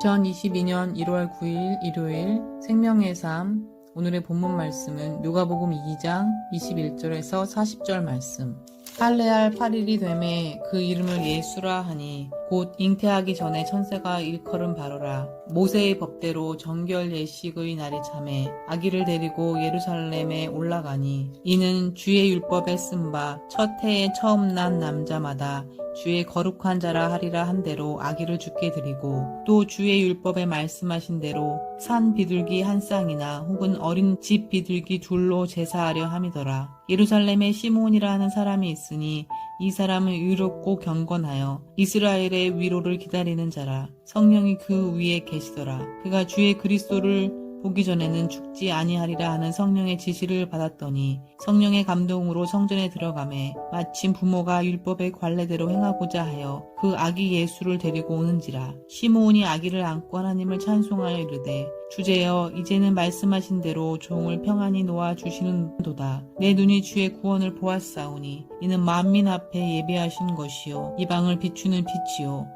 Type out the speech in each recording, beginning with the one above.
2022년 1월 9일 일요일 생명의 삶 오늘의 본문 말씀은 누가복음 2장 21절에서 40절 말씀. 할례할 8일이 되매 그 이름을 예수라 하니 곧 잉태하기 전에 천사가 일컬은 바로라 모세의 법대로 정결 예식의 날이 참에 아기를 데리고 예루살렘에 올라가니 이는 주의 율법에 쓴 바 첫 해에 처음 난 남자마다 주의 거룩한 자라 하리라 한 대로 아기를 죽게 드리고 또 주의 율법에 말씀하신 대로 산 비둘기 한 쌍이나 혹은 어린 집 비둘기 둘로 제사하려 함이더라. 예루살렘에 시몬이라 하는 사람이 있으니 이 사람은 의롭고 경건하여 이스라엘의 위로를 기다리는 자라 성령이 그 위에 계시더라. 그가 주의 그리스도를 보기 전에는 죽지 아니하리라 하는 성령의 지시를 받았더니 성령의 감동으로 성전에 들어가매 마침 부모가 율법의 관례대로 행하고자 하여 그 아기 예수를 데리고 오는지라 시므온이 아기를 안고 하나님을 찬송하여 이르되 주제여 이제는 말씀하신 대로 종을 평안히 놓아 주시는도다. 내 눈이 주의 구원을 보았사오니 이는 만민 앞에 예비하신 것이요. 이방을 비추는 빛이요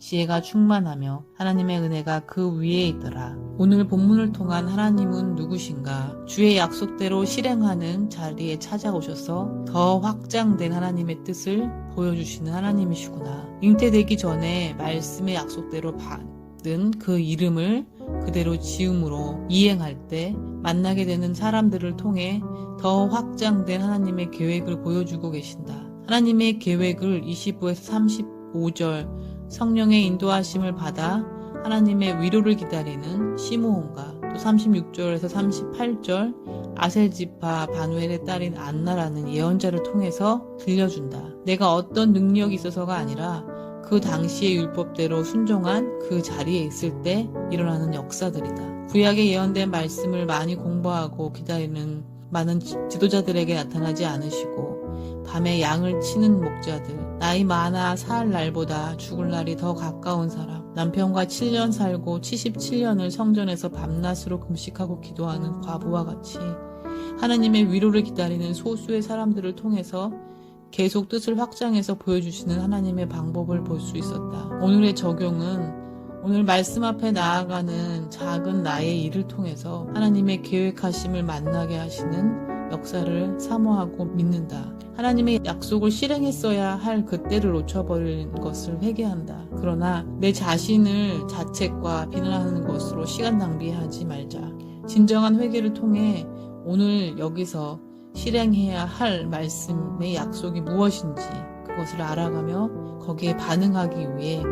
지혜가 충만하며 하나님의 은혜가 그 위에 있더라. 오늘 본문을 통한 하나님은 누구신가? 주의 약속대로 실행하는 자리에 찾아오셔서 더 확장된 하나님의 뜻을 보여주시는 하나님이시구나. 잉태되기 전에 말씀의 약속대로 받은 그 이름을 그대로 지음으로 이행할 때 만나게 되는 사람들을 통해 더 확장된 하나님의 계획을 보여주고 계신다. 하나님의 계획을 25에서 35절 성령의 인도하심을 받아 하나님의 위로를 기다리는 시므온과 또 36절에서 38절 아셀지파 바누엘의 딸인 안나라는 예언자를 통해서 들려준다. 내가 어떤 능력이 있어서가 아니라 그 당시의 율법대로 순종한 그 자리에 있을 때 일어나는 역사들이다. 구약에 예언된 말씀을 많이 공부하고 기다리는 많은 지도자들에게 나타나지 않으시고 밤에 양을 치는 목자들 나이 많아 살 날보다 죽을 날이 더 가까운 사람 남편과 7년 살고 77년을 성전에서 밤낮으로 금식하고 기도하는 과부와 같이 하나님의 위로를 기다리는 소수의 사람들을 통해서 계속 뜻을 확장해서 보여주시는 하나님의 방법을 볼 수 있었다. 오늘의 적용은 오늘 말씀 앞에 나아가는 작은 나의 일을 통해서 하나님의 계획하심을 만나게 하시는 역사를 사모하고 믿는다. 하나님의 약속을 실행했어야 할 그때를 놓쳐버린 것을 회개한다. 그러나 내 자신을 자책과 비난하는 것으로 시간 낭비하지 말자. 진정한 회개를 통해 오늘 여기서 실행해야 할 말씀의 약속이 무엇인지 그것을 알아가며 거기에 반응하기 위해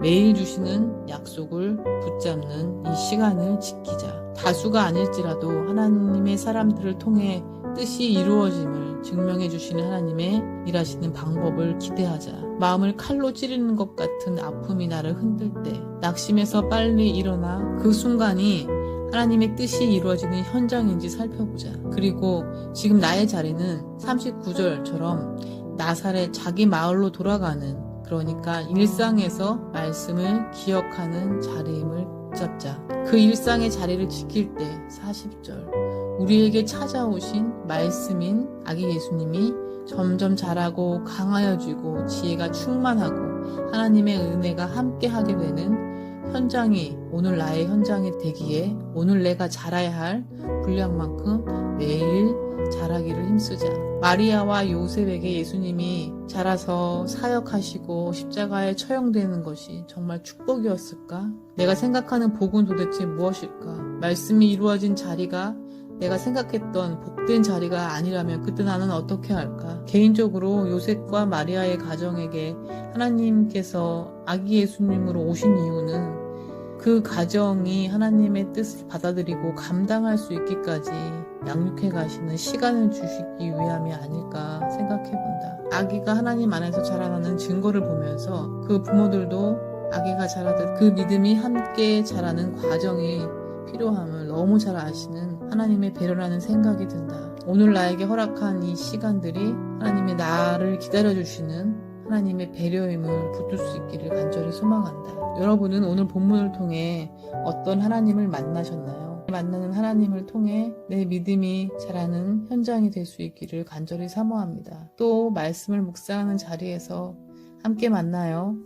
매일 주시는 약속을 붙잡는 이 시간을 지키자. 다수가 아닐지라도 하나님의 사람들을 통해 뜻이 이루어짐을 증명해 주시는 하나님의 일하시는 방법을 기대하자. 마음을 칼로 찌르는 것 같은 아픔이 나를 흔들 때 낙심해서 빨리 일어나 그 순간이 하나님의 뜻이 이루어지는 현장인지 살펴보자. 그리고 지금 나의 자리는 39절처럼 나살의 자기 마을로 돌아가는 그러니까 일상에서 말씀을 기억하는 자리임을 잡자. 그 일상의 자리를 지킬 때 40절. 우리에게 찾아오신 말씀인 아기 예수님이 점점 자라고 강하여지고 지혜가 충만하고 하나님의 은혜가 함께하게 되는 현장이 오늘 나의 현장이 되기에 오늘 내가 자라야 할 분량만큼 매일 자라기를 힘쓰자. 마리아와 요셉에게 예수님이 자라서 사역하시고 십자가에 처형되는 것이 정말 축복이었을까? 내가 생각하는 복은 도대체 무엇일까? 말씀이 이루어진 자리가 내가 생각했던 복된 자리가 아니라면 그때 나는 어떻게 할까? 개인적으로 요셉과 마리아의 가정에게 하나님께서 아기 예수님으로 오신 이유는 그 가정이 하나님의 뜻을 받아들이고 감당할 수 있기까지 양육해 가시는 시간을 주시기 위함이 아닐까 생각해 본다. 아기가 하나님 안에서 자라나는 증거를 보면서 그 부모들도 아기가 자라듯 그 믿음이 함께 자라는 과정이 필요함을 너무 잘 아시는 하나님의 배려라는 생각이 든다. 오늘 나에게 허락한 이 시간들이 하나님의 나를 기다려주시는 하나님의 배려임을 붙들 수 있기를 간절히 소망한다. 여러분은 오늘 본문을 통해 어떤 하나님을 만나셨나요? 만나는 하나님을 통해 내 믿음이 자라는 현장이 될 수 있기를 간절히 사모합니다. 또 말씀을 묵상하는 자리에서 함께 만나요.